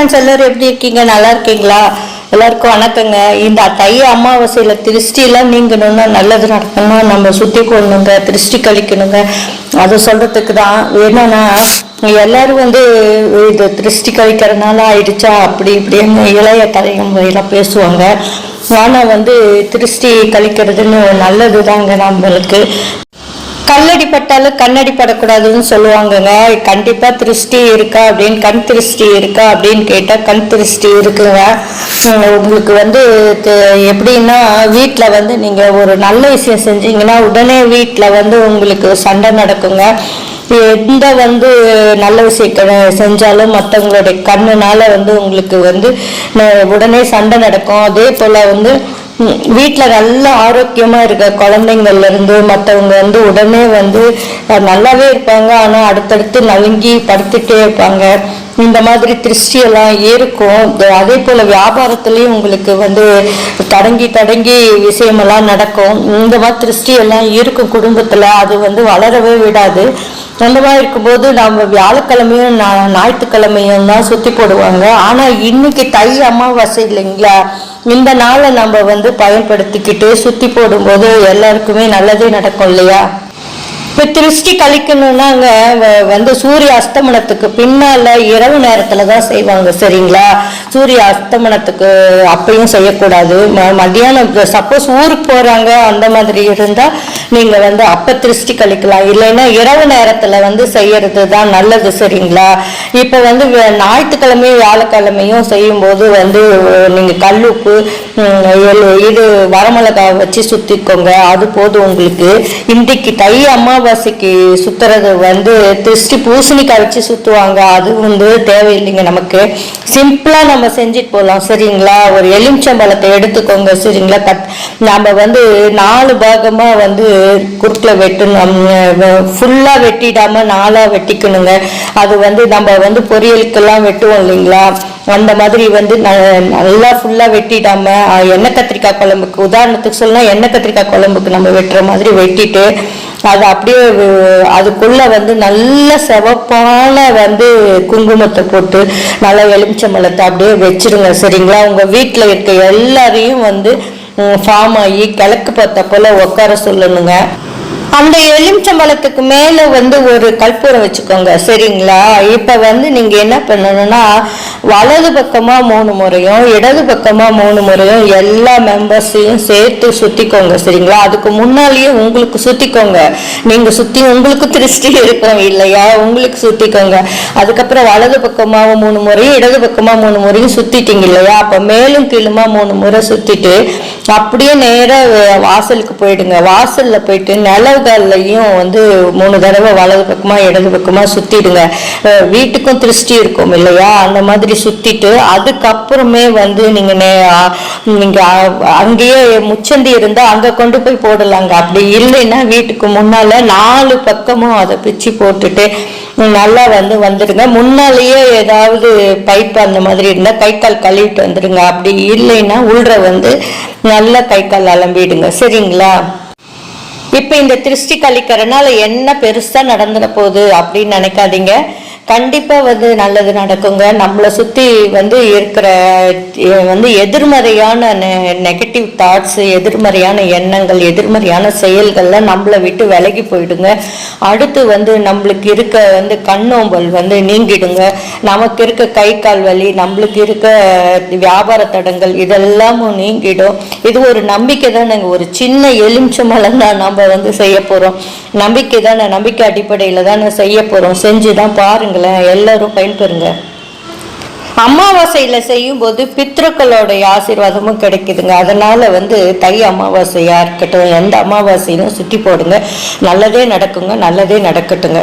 Friends எல்லோரும் எப்படி இருக்கீங்க? நல்லா இருக்கீங்களா? எல்லாருக்கும் வணக்கங்க. இந்த தை அமாவாசையில் திருஷ்டிலாம் நீங்கணும்னா நல்லது நடக்கணும் நம்ம சுற்றி கொள்ளணுங்க திருஷ்டி கழிக்கணுங்க. அதை சொல்றதுக்கு தான். என்னன்னா எல்லாரும் வந்து இது திருஷ்டி கழிக்கிறதுனால ஆயிடுச்சா? அப்படி இப்படின்னு இளைய தலைமுறையெல்லாம் பேசுவாங்க. ஆனால் வந்து திருஷ்டி கழிக்கிறதுன்னு நல்லது தாங்க நம்மளுக்கு. கல்லடி பட்டாலும் கண்ணடி படக்கூடாதுன்னு சொல்லுவாங்கங்க. கண்டிப்பா திருஷ்டி இருக்கா அப்படின்னு கண் திருஷ்டி இருக்கா அப்படின்னு கேட்டா கண் திருஷ்டி இருக்குங்க. உங்களுக்கு வந்து எப்படின்னா வீட்டில் வந்து நீங்க ஒரு நல்ல விஷயம் செஞ்சீங்கன்னா உடனே வீட்டில் வந்து உங்களுக்கு சண்டை நடக்குங்க. எந்த வந்து நல்ல விஷயம் செஞ்சாலும் மற்றவங்களுடைய கண்ணுனால வந்து உங்களுக்கு வந்து உடனே சண்டை நடக்கும். அதே போல் வந்து வீட்டில் நல்ல ஆரோக்கியமாக இருக்க குழந்தைங்கள்ல இருந்து வந்து உடனே வந்து நல்லாவே இருப்பாங்க. ஆனால் அடுத்தடுத்து நலுங்கி படுத்துட்டே இருப்பாங்க. இந்த மாதிரி திருஷ்டி எல்லாம் இருக்கும் அதே போல் வியாபாரத்துலேயும் உங்களுக்கு வந்து தடங்கி தடங்கி விஷயமெல்லாம் நடக்கும். இந்த மாதிரி திருஷ்டி எல்லாம் இருக்கும் குடும்பத்தில். அது வந்து வளரவே விடாது. சொந்தமாக இருக்கும்போது நம்ம வியாழக்கிழமையும் ஞாயிற்றுக்கிழமையும் தான் சுற்றி போடுவாங்க. ஆனால் இன்னைக்கு தை அமாவாசை இல்லைங்களா? இந்த நாளை நம்ம வந்து பயன்படுத்திக்கிட்டு சுற்றி போடும்போது எல்லாருக்குமே நல்லதே நடக்கும் இல்லையா? இப்போ திருஷ்டி கழிக்கணும்னாங்க வ- வந்து சூரிய அஸ்தமனத்துக்கு பின்னால இரவு நேரத்தில் தான் செய்வாங்க சரிங்களா? சூரிய அஸ்தமனத்துக்கு அப்பயும் செய்யக்கூடாது. ம- மத்தியானம் சப்போஸ் ஊருக்கு போறாங்க அந்த மாதிரி இருந்தா நீங்க வந்து அப்ப திருஷ்டி கழிக்கலாம். இல்லைன்னா இரவு நேரத்துல வந்து செய்யறது தான் நல்லது சரிங்களா? இப்போ வந்து ஞாயிற்றுக்கிழமையும் வியாழக்கிழமையும் செய்யும்போது வந்து நீங்க கல்லுப்பு இது வரமிளகாய் வச்சு சுத்திக்கோங்க. அது போதும் உங்களுக்கு. இன்றைக்கு தை அமாவாசைக்கு சுத்துறது வந்து திருஷ்டி பூசணிக்காய் வச்சு சுத்துவாங்க. அது வந்து தேவையில்லைங்க நமக்கு. சிம்பிளா நம்ம செஞ்சுட்டு போகலாம் சரிங்களா? ஒரு எலுமிச்சம்பழத்தை எடுத்துக்கோங்க. சரிங்களா? கட் நம்ம வந்து நாலு பாகமா வந்து குறுக்கில் வெட்டணும். ஃபுல்லா வெட்டிடாம நாலா வெட்டிக்கணுங்க. அது வந்து நம்ம வந்து பொரியலுக்கெல்லாம் வெட்டுவோம் இல்லைங்களா? அந்த மாதிரி வந்து ந- நல்லா ஃபுல்லா வெட்டிடாம எண்ணெய் கத்திரிக்காய் குழம்புக்கு. உதாரணத்துக்கு சொல்லலாம் எண்ணெய் கத்திரிக்காய் குழம்புக்கு நம்ம வெட்டுற மாதிரி வெட்டிட்டு அது அப்படியே அதுக்குள்ள வந்து நல்ல செவப்பான வந்து குங்குமத்தை போட்டு நல்லா எலுமிச்சம்பழத்தை அப்படியே வச்சிருங்க சரிங்களா? உங்க வீட்டில் இருக்க எல்லாரையும் வந்து ஃபார்ம் ஆகி கிழக்கு பார்த்த போல உட்கார சொல்லணுங்க. அந்த எலுமிச்சம்பழத்துக்கு மேல வந்து ஒரு கற்பூரம் வச்சுக்கோங்க சரிங்களா? இப்ப வந்து நீங்க என்ன பண்ணணும்னா வலது பக்கமா மூணு முறையும் இடது பக்கமா மூணு முறையும் எல்லா மெம்பர்ஸையும் சேர்த்து சுத்திக்கோங்க சரிங்களா? அதுக்கு முன்னாலேயே உங்களுக்கு சுத்திக்கோங்க. நீங்க சுத்தி உங்களுக்கு திருஷ்டி இருக்கும் இல்லையா? உங்களுக்கு சுத்திக்கோங்க. அதுக்கப்புறம் வலது பக்கமாக மூணு முறையும் இடது பக்கமா மூணு முறையும் சுத்திட்டீங்க இல்லையா? அப்ப மேலும் கீழுமா மூணு முறை சுத்திட்டு அப்படியே நேராக வாசலுக்கு போயிடுங்க. வாசல்ல போயிட்டு நிலவுகள்லையும் வந்து மூணு தடவை வலது பக்கமாக இடது பக்கமாக சுற்றிடுங்க வீட்டுக்கும் திருஷ்டி இருக்கும் இல்லையா? அந்த மாதிரி சுற்றிட்டு அதுக்கப்புறமே வந்து நீங்கள் நே- நீங்கள் அங்கேயே முச்சந்தி இருந்தால் அங்கே கொண்டு போய் போடலாங்க. அப்படி இல்லைன்னா வீட்டுக்கு முன்னால் நாலு பக்கமும் அதை பிச்சு போட்டுட்டு நல்லா வந்து வந்துடுங்க. முன்னாலேயே ஏதாவது பைப் அந்த மாதிரி இருந்தால் கை கால் கழுவிட்டு வந்துடுங்க. அப்படி இல்லைன்னா உள்ற வந்து நல்லா கை கால் அலம்பிடுங்க. சரிங்களா? இப்போ இந்த திருஷ்டி கழிக்கிறனால என்ன பெருசாக நடந்துட போகுது அப்படின்னு நினைக்காதீங்க. கண்டிப்பாக வந்து நல்லது நடக்குங்க. நம்மளை சுற்றி வந்து இருக்கிற வந்து எதிர்மறையான நெகட்டிவ் தாட்ஸ் எதிர்மறையான எண்ணங்கள் எதிர்மறையான செயல்கள்லாம் நம்மளை விட்டு விலகி போயிடுங்க. அடுத்து வந்து நம்மளுக்கு இருக்க வந்து கண்ணோம்பல் வந்து நீங்கிடுங்க. நமக்கு இருக்க கை கால் வலி நம்மளுக்கு இருக்க வியாபார தடங்கள் இதெல்லாமும் நீங்கிடும். இது ஒரு நம்பிக்கை தானேங்க. ஒரு சின்ன எலுமிச்சம்பழம் தான் நம்ம வந்து செய்ய போகிறோம் நம்பிக்கை தானே நம்பிக்கை அடிப்படையில் தானே செய்ய போகிறோம் செஞ்சு தான் பாருங்கள் பாருங்களேன் எல்லாரும் பயன்பெறுங்க. அமாவாசையில செய்யும்போது பித்ருக்களோடைய ஆசீர்வாதமும் கிடைக்குதுங்க. அதனால வந்து தை அமாவாசையா இருக்கட்டும் எந்த அமாவாசையிலும் சுத்தி போடுங்க. நல்லதே நடக்குங்க நல்லதே நடக்கட்டுங்க.